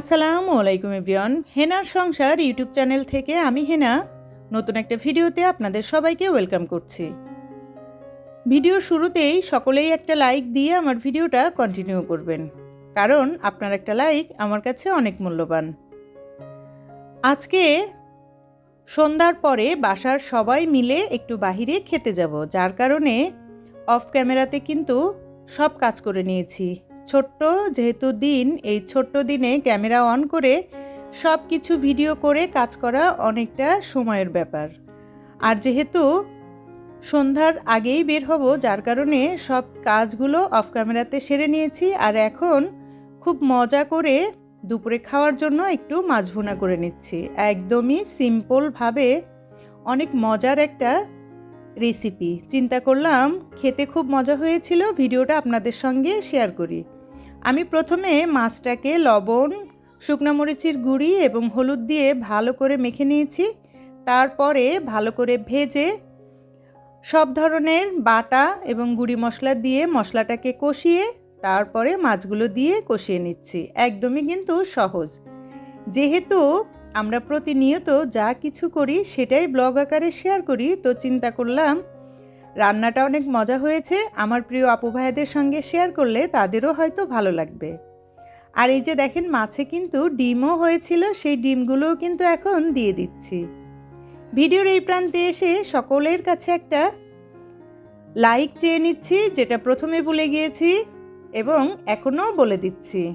আসসালামু আলাইকুম এভরিওয়ান। হেনার সংসার ইউটিউব চ্যানেল থেকে আমি হেনা। নতুন একটা ভিডিওতে আপনাদের সবাইকে ওয়েলকাম করছি। ভিডিও শুরুতেই সকলেই একটা লাইক দিয়ে আমার ভিডিওটা কন্টিনিউ করবেন। কারণ আপনার একটা লাইক আমার কাছে অনেক মূল্যবান। আজকে সন্ধ্যার পরে বাসার সবাই মিলে একটু বাহিরে খেতে যাব, যার কারণে অফ ক্যামেরাতে কিন্তু সব কাজ করে নিয়েছি। ছোট্ট যেহেতু দিন, এই ছোট্ট দিনে ক্যামেরা অন করে সব কিছু ভিডিও করে কাজ করা অনেকটা সময়ের ব্যাপার। আর যেহেতু সন্ধ্যার আগেই বের হব, যার কারণে সব কাজগুলো অফ ক্যামেরাতে সেরে নিয়েছি। আর এখন খুব মজা করে দুপুরে খাওয়ার জন্য একটু মাছ ভুনা করে নিচ্ছি। একদমই সিম্পলভাবে অনেক মজার একটা রেসিপি। চিন্তা করলাম, খেতে খুব মজা হয়েছিল, ভিডিওটা আপনাদের সঙ্গে শেয়ার করি। আমি প্রথমে মাছটাকে লবণ, শুকনো মরিচের গুঁড়ি এবং হলুদ দিয়ে ভালো করে মেখে নিয়েছি। তারপরে ভালো করে ভেজে সব ধরনের বাটা এবং গুঁড়ি মশলা দিয়ে মশলাটাকে কষিয়ে তারপরে মাছগুলো দিয়ে কষিয়ে নিচ্ছি। একদমই কিন্তু সহজ। যেহেতু আমরা প্রতিনিয়ত যা কিছু করি সেটাই ব্লগ আকারে শেয়ার করি, তো চিন্তা করলাম রান্নাটা অনেক মজা হয়েছে। আমার প্রিয় আপু ভাইদের সঙ্গে শেয়ার করলে তাদেরও হয়তো ভালো লাগবে। আর এই যে দেখেন, মাছে কিন্তু ডিমও হয়েছিল, সেই ডিমগুলোও কিন্তু এখন দিয়ে দিচ্ছি। ভিডিওর এই প্রান্তে এসে সকলের কাছে একটা লাইক চেয়ে নিচ্ছি, যেটা প্রথমে বলে গিয়েছি এবং এখনও বলে দিচ্ছি।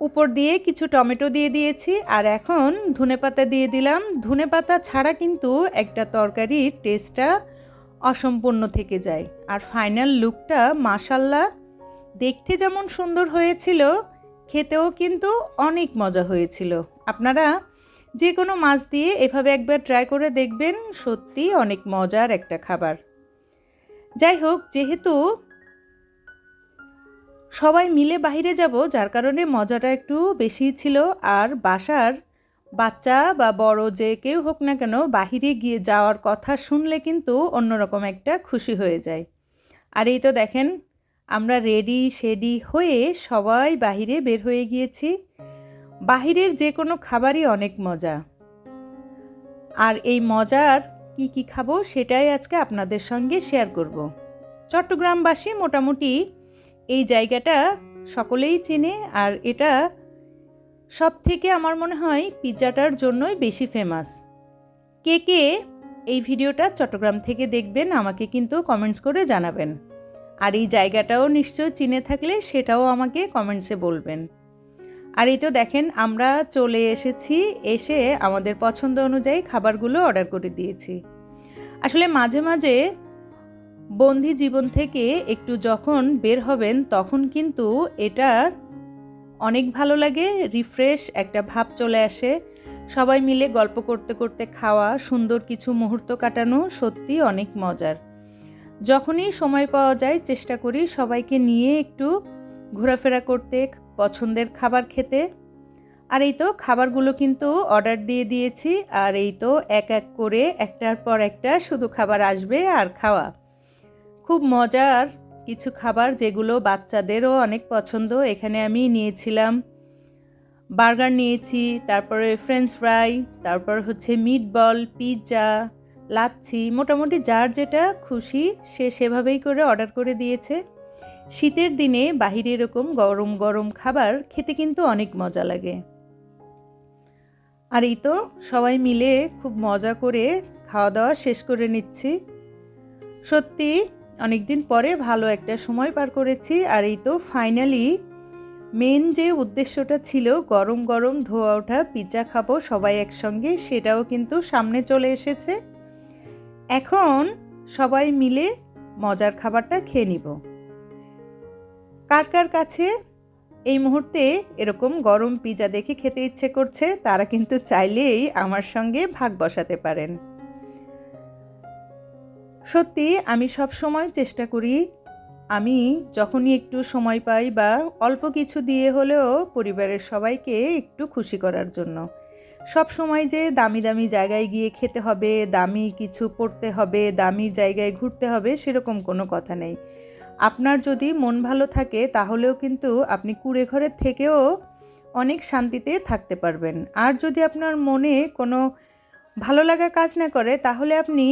উপর দিয়ে কিছু টমেটো দিয়ে দিয়েছি, আর এখন ধনেপাতা দিয়ে দিলাম। ধনেপাতা ছাড়া কিন্তু একটা তরকারির টেস্টটা অসম্পূর্ণ থেকে যায়। আর ফাইনাল লুকটা মাসাল্লা দেখতে যেমন সুন্দর হয়েছিল, খেতেও কিন্তু অনেক মজা হয়েছিল। আপনারা যে কোনো মাছ দিয়ে এভাবে একবার ট্রাই করে দেখবেন সত্যি অনেক মজার একটা খাবার। যাই হোক, যেহেতু সবাই মিলে বাইরে যাব, যার কারণে মজাটা একটু বেশি ছিল। আর বাসার বাচ্চা বা বড় যে কেউ হোক না কেন বাহিরে গিয়ে যাওয়ার কথা শুনলে কিন্তু অন্যরকম একটা খুশি হয়ে যায়। আর এই তো দেখেন, আমরা রেডি শেডি হয়ে সবাই বাহিরে বের হয়ে গিয়েছি। বাহিরের যে কোনো খাবারই অনেক মজা। আর এই মজার কি কি খাব সেটাই আজকে আপনাদের সঙ্গে শেয়ার করব। চট্টগ্রামবাসী মোটামুটি এই জায়গাটা সকলেই চেনে আর এটা সব থেকে আমার মনে হয় পিৎজাটার জন্যই বেশি ফেমাস কে কে এই ভিডিওটা চট্টগ্রাম থেকে দেখবেন আমাকে কিন্তু কমেন্টস করে জানাবেন। আর এই জায়গাটাও নিশ্চয় চিনে থাকলে সেটাও আমাকে কমেন্টসে বলবেন। আর এই তো দেখেন, আমরা চলে এসেছি, এসে আমাদের পছন্দ অনুযায়ী খাবারগুলো অর্ডার করে দিয়েছি। আসলে মাঝে মাঝে বন্দি জীবন থেকে একটু যখন বের হবেন, তখন কিন্তু এটা অনেক ভালো লাগে রিফ্রেশ একটা ভাব চলে আসে। সবাই মিলে গল্প করতে করতে খাওয়া, সুন্দর কিছু মুহূর্ত কাটানো সত্যি অনেক মজার। যখনই সময় পাওয়া যায়, চেষ্টা করি সবাইকে নিয়ে একটু ঘোরাফেরা করতে, পছন্দের খাবার খেতে। আর এই তো খাবারগুলো কিন্তু অর্ডার দিয়ে দিয়েছি, আর এই তো এক এক করে একটার পর একটা শুধু খাবার আসবে আর খাওয়া। খুব মজার কিছু খাবার যেগুলো বাচ্চাদেরও অনেক পছন্দ। এখানে আমি নিয়েছিলাম বার্গার নিয়েছি, তারপরে ফ্রেঞ্চ ফ্রাই, তারপর হচ্ছে মিট বল পিৎজা, লাচ্ছি, মোটামুটি যার যেটা খুশি সে সেভাবেই করে অর্ডার করে দিয়েছে। শীতের দিনে বাহিরে এরকম গরম গরম খাবার খেতে কিন্তু অনেক মজা লাগে। আর এই তো সবাই মিলে খুব মজা করে খাওয়া দাওয়া শেষ করে নিচ্ছি। সত্যি অনেক দিন পরে ভালো একটা সময় পার করেছি আর এই তো ফাইনালি মেন যে উদ্দেশ্যটা ছিল গরম গরম ধোয়া ওঠা পিৎজা খাব, সবাই একসঙ্গে, সেটাও কিন্তু সামনে চলে এসেছে। এখন সবাই মিলে মজার খাবারটা খেয়ে নিব। কার কার কাছে এই মুহূর্তে এরকম গরম পিজা দেখে খেতে ইচ্ছে করছে, তারা কিন্তু চাইলেই আমার সঙ্গে ভাগ বসাতে পারেন। সত্যি, আমি সব সময় চেষ্টা করি, আমি যখনই একটু সময় পাই বা অল্প কিছু দিয়ে হলেও পরিবারের সবাইকে একটু খুশি করার জন্য। সব সময় যে দামি দামি জায়গায় গিয়ে খেতে হবে, দামি কিছু পড়তে হবে, দামি জায়গায় ঘুরতে হবে, সেরকম কোনো কথা নেই। আপনার যদি মন ভালো থাকে, তাহলেও কিন্তু আপনি কুড়ে ঘরের থেকেও অনেক শান্তিতে থাকতে পারবেন। আর যদি আপনার মনে কোনো ভালো লাগা কাজ না করে, তাহলে আপনি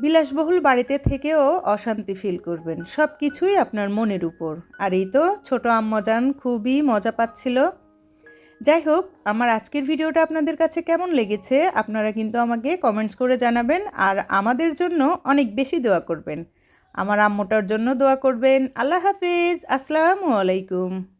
বিলাসবহুল বাড়িতে থেকেও অশান্তি ফিল করবেন। সব কিছুই আপনার মনের উপর। আর এই তো ছোট আম্মজান খুবই মজা পাচ্ছিল। যাই হোক, আমার আজকের ভিডিওটা আপনাদের কাছে কেমন লেগেছে আপনারা কিন্তু আমাকে কমেন্টস করে জানাবেন আর আমাদের জন্য অনেক বেশি দোয়া করবেন। আমার আম্মুটার জন্য দোয়া করবেন। আল্লাহ হাফিজ। আসসালামু আলাইকুম।